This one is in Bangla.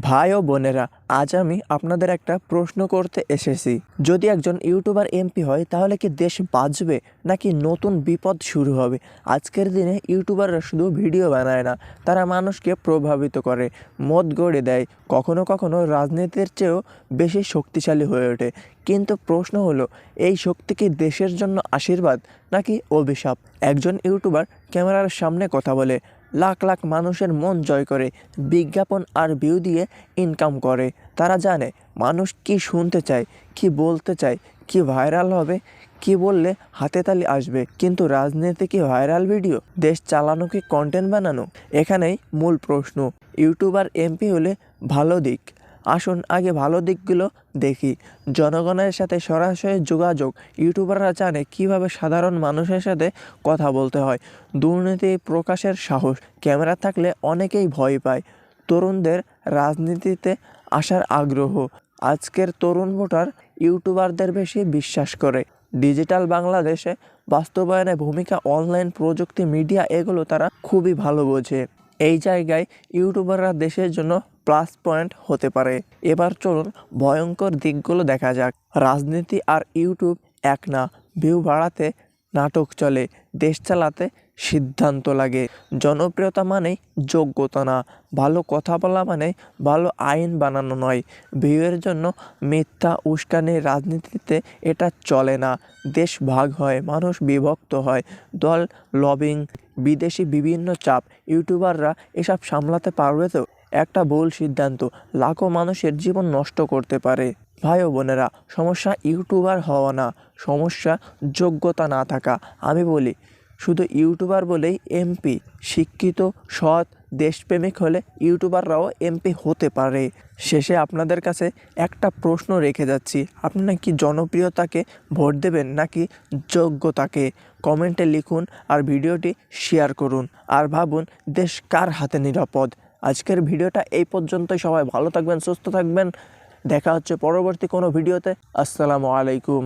ভাই ও বোনেরা, আজ আমি আপনাদের একটা প্রশ্ন করতে এসেছি। যদি একজন ইউটিউবার এমপি হয়, তাহলে কি দেশ বাঁচবে নাকি নতুন বিপদ শুরু হবে? আজকের দিনে ইউটিউবাররা শুধু ভিডিও বানায় না, তারা মানুষকে প্রভাবিত করে মত গড়ে দেয়, কখনো কখনো রাজনীতির চেয়েও বেশি শক্তিশালী হয়ে ওঠে। কিন্তু প্রশ্ন হলো, এই শক্তি কি দেশের জন্য আশীর্বাদ নাকি অভিশাপ? একজন ইউটিউবার ক্যামেরার সামনে কথা বলে লাখ লাখ মানুষের মন জয় করে, বিজ্ঞাপন আর ভিউ দিয়ে ইনকাম করে। তারা জানে, মানুষ কি শুনতে চায়, কি বলতে চায়, কি ভাইরাল হবে, কি বললে হাতে তালি আসবে। কিন্তু রাজনীতি কি ভাইরাল ভিডিও দেশ চালানো কি কন্টেন্ট বানানো? এখানেই মূল প্রশ্ন। ইউটিউবার এমপি হলে ভালো দিক। আসুন আগে ভালো দিকগুলো দেখি। জনগণের সাথে সরাসরি যোগাযোগ, ইউটিউবাররা জানে কীভাবে সাধারণ মানুষের সাথে কথা বলতে হয়। দুর্নীতি প্রকাশের সাহস, ক্যামেরা থাকলে অনেকেই ভয় পায়। তরুণদের রাজনীতিতে আসার আগ্রহ, আজকের তরুণ ভোটার ইউটিউবারদের বেশি বিশ্বাস করে। ডিজিটাল বাংলাদেশে বাস্তবায়নে ভূমিকা, অনলাইন প্রযুক্তি, মিডিয়া, এগুলো তারা খুবই ভালো বোঝে। এই জায়গায় ইউটিউবাররা দেশের জন্য প্লাস পয়েন্ট হতে পারে। এবার চলুন ভয়ঙ্কর দিকগুলো দেখা যাক। রাজনীতি আর ইউটিউব এক না, ভিউ বাড়াতে নাটক চলে, দেশ চালাতে সিদ্ধান্ত লাগে। জনপ্রিয়তা মানেই যোগ্যতা না, ভালো কথা বলা মানে ভালো আইন বানানো নয়। ভিউয়ের জন্য মিথ্যা উস্কানি রাজনীতিতে এটা চলে না। দেশ ভাগ হয়, মানুষ বিভক্ত হয়, দল লবিং, বিদেশি বিভিন্ন চাপ, ইউটিউবাররা এসব সামলাতে পারবে তো? একটা ভুল সিদ্ধান্ত লাখো মানুষের জীবন নষ্ট করতে পারে। ভাই ও বোনেরা, সমস্যা ইউটিউবার হওয়া না, সমস্যা যোগ্যতা না থাকা। আমি বলি, শুধু ইউটিউবার বলেই এমপি, শিক্ষিত, সৎ, দেশপ্রেমিক হলে ইউটিউবাররাও এমপি হতে পারে। শেষে আপনাদের কাছে একটা প্রশ্ন রেখে যাচ্ছি আপনারা কি জনপ্রিয়তাকে ভোট দেবেন নাকি যোগ্যতাকে? কমেন্টে লিখুন আর ভিডিওটি শেয়ার করুন। আর ভাবুন, দেশ কার হাতে নিরাপদ? আজকের ভিডিওটা এই পর্যন্তই। সবাই ভালো থাকবেন, সুস্থ থাকবেন। দেখা হচ্ছে পরবর্তী কোনো ভিডিওতে। আসসালামু আলাইকুম।